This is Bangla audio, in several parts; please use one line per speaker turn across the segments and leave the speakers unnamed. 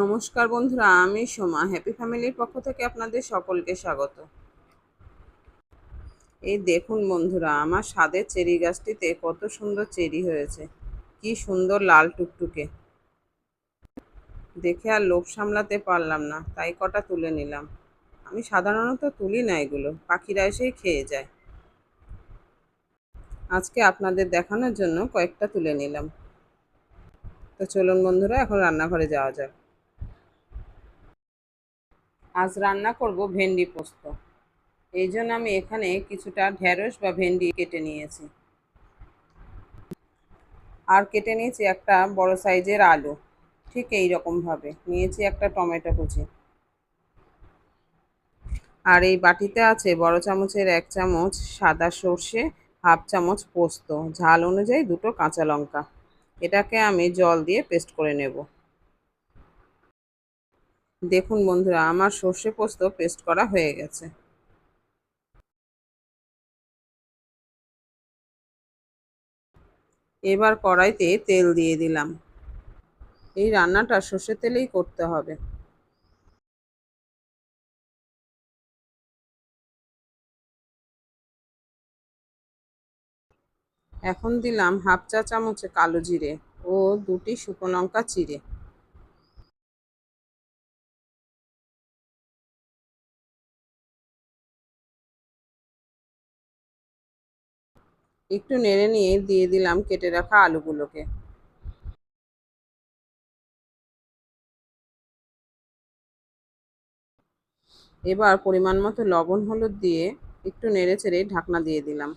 নমস্কার বন্ধুরা, আমি সোমা। হ্যাপি ফ্যামিলির পক্ষ থেকে আপনাদের সকলকে স্বাগত। এই দেখুন বন্ধুরা, আমার স্বাদের চেরি গাছটিতে কত সুন্দর চেরি হয়েছে। কি সুন্দর লাল টুকটুকে। দেখে আর লোভ সামলাতে পারলাম না, তাই কটা তুলে নিলাম। আমি সাধারণত তুলি না এগুলো, পাখিরা এসেই খেয়ে যায়। আজকে আপনাদের দেখানোর জন্য কয়েকটা তুলে নিলাম। তো চলুন বন্ধুরা, এখন রান্নাঘরে যাওয়া যাক। আজ রান্না করব ভেন্ডি পোস্ত। এই জন্য আমি এখানে কিছুটা ঢ্যাঁড়স বা ভেন্ডি কেটে নিয়েছি। আর কেটে নিয়েছি একটা বড় সাইজের আলু। ঠিক এই রকমভাবে নিয়েছি একটা টমেটো কুচি। আর এই বাটিতে আছে বড় চামচের এক চামচ সাদা সর্ষে, হাফ চামচ পোস্ত। ঝাল অনুযায়ী দুটো কাঁচা লঙ্কা। এটাকে আমি জল দিয়ে পেস্ট করে নেব। দেখুন বন্ধুরা, আমার সর্ষে পোস্ত পেস্ট করা হয়ে গেছে। এবার কড়াইতে তেল দিয়ে দিলাম। এই রান্নাটা সর্ষে তেলেই করতে হবে। এখন দিলাম হাফ চা চামচে কালো জিরে ও দুটি শুকনো লঙ্কা চিড়ে। একটু নেড়ে নিয়ে দিয়ে দিলাম কেটে রাখা আলুগুলোকে। এবার পরিমাণ মতো লবণ হলুদ দিয়ে একটু নেড়ে চেড়ে ঢাকনা দিয়ে দিলাম।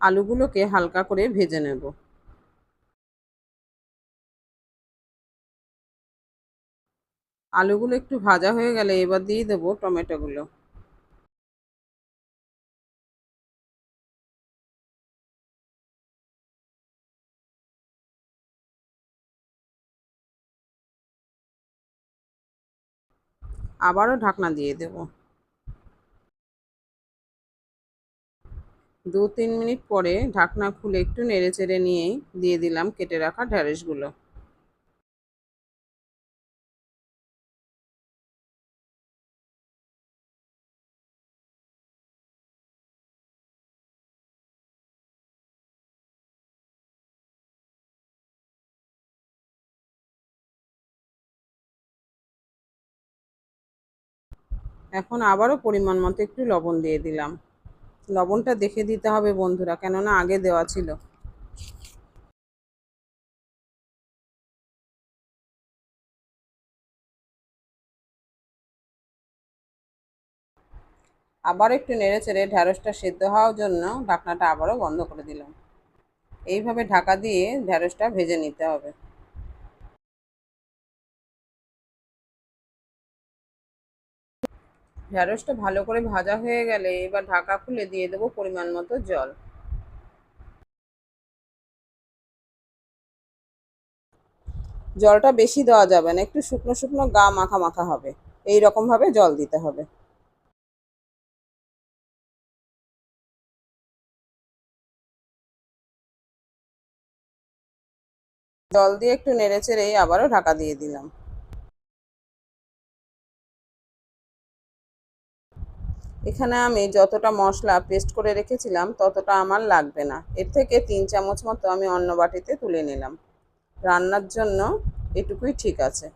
আলুগুলোকে হালকা করে ভেজে নেব। আলুগুলো একটু ভাজা হয়ে গেলে এবার দিয়ে দেবো টমেটোগুলো। আবারও ঢাকনা দিয়ে দেব। দু তিন মিনিট পরে ঢাকনা খুলে একটু নেড়ে চেড়ে নিয়েই দিয়ে দিলাম কেটে রাখা ঢ্যাঁড়সগুলো এখন আবারও পরিমাণ মতো একটু লবণ দিয়ে দিলাম। লবণটা দেখে দিতে হবে বন্ধুরা, কেননা আগে দেওয়া ছিল। আবার একটু নেড়ে চেড়ে ঢ্যাঁড়সটা সেদ্ধ হওয়ার জন্য ঢাকনাটা আবারও বন্ধ করে দিলাম। এইভাবে ঢাকা দিয়ে ঢ্যাঁড়সটা ভেজে নিতে হবে। ঢ্যাঁড়সটা ভালো করে ভাজা হয়ে গেলে এবার ঢাকা খুলে দিয়ে দেবো পরিমাণ মতো জল। জলটা বেশি দেওয়া যাবে না, একটু শুকনো শুকনো গা মাখা মাখা হবে। এই রকমভাবে জল দিতে হবে। জল দিয়ে একটু নেড়ে চেড়ে আবারও ঢাকা দিয়ে দিলাম। এখানে আমি যতটা মশলা পেস্ট করে রেখেছিলাম, ততটা আমার লাগবে না। এর থেকে তিন চামচ মতো আমি অন্য বাটিতে তুলে নিলাম। রান্নার জন্য এটুকুই ঠিক আছে।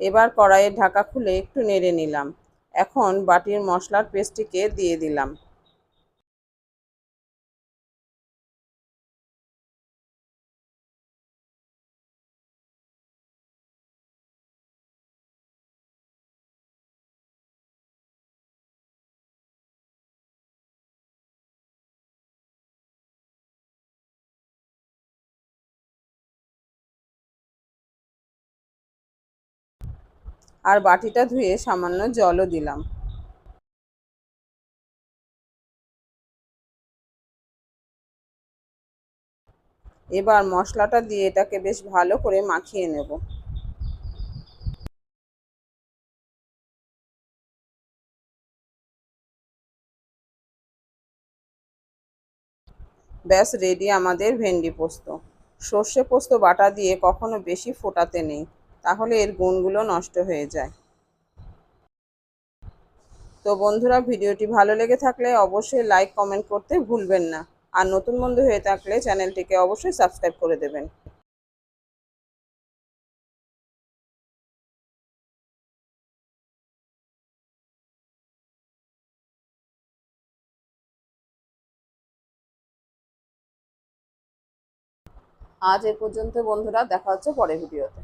এবার কড়াইয়ের ঢাকা খুলে একটু নেড়ে নিলাম। এখন বাটির মশলার পেস্টটিকে দিয়ে দিলাম। আর বাটিটা ধুয়ে সামান্য জলও দিলাম। এবার মশলাটা দিয়ে এটাকে বেশ ভালো করে মাখিয়ে নেব। ব্যাস রেডি আমাদের ভেন্ডি পোস্ত। সর্ষে পোস্ত বাটা দিয়ে কখনো বেশি ফোটাতে নেই। তাহলে এর গুণগুলো নষ্ট হয়ে যায়। তো বন্ধুরা, ভিডিওটি ভালো লেগে থাকলে অবশ্যই লাইক, কমেন্ট করতে ভুলবেন না। আর নতুন বন্ধু হয়ে থাকলে চ্যানেলটিকে অবশ্যই সাবস্ক্রাইব করে দেবেন। আজ এ পর্যন্ত বন্ধুরা, দেখা হচ্ছে পরের ভিডিওতে।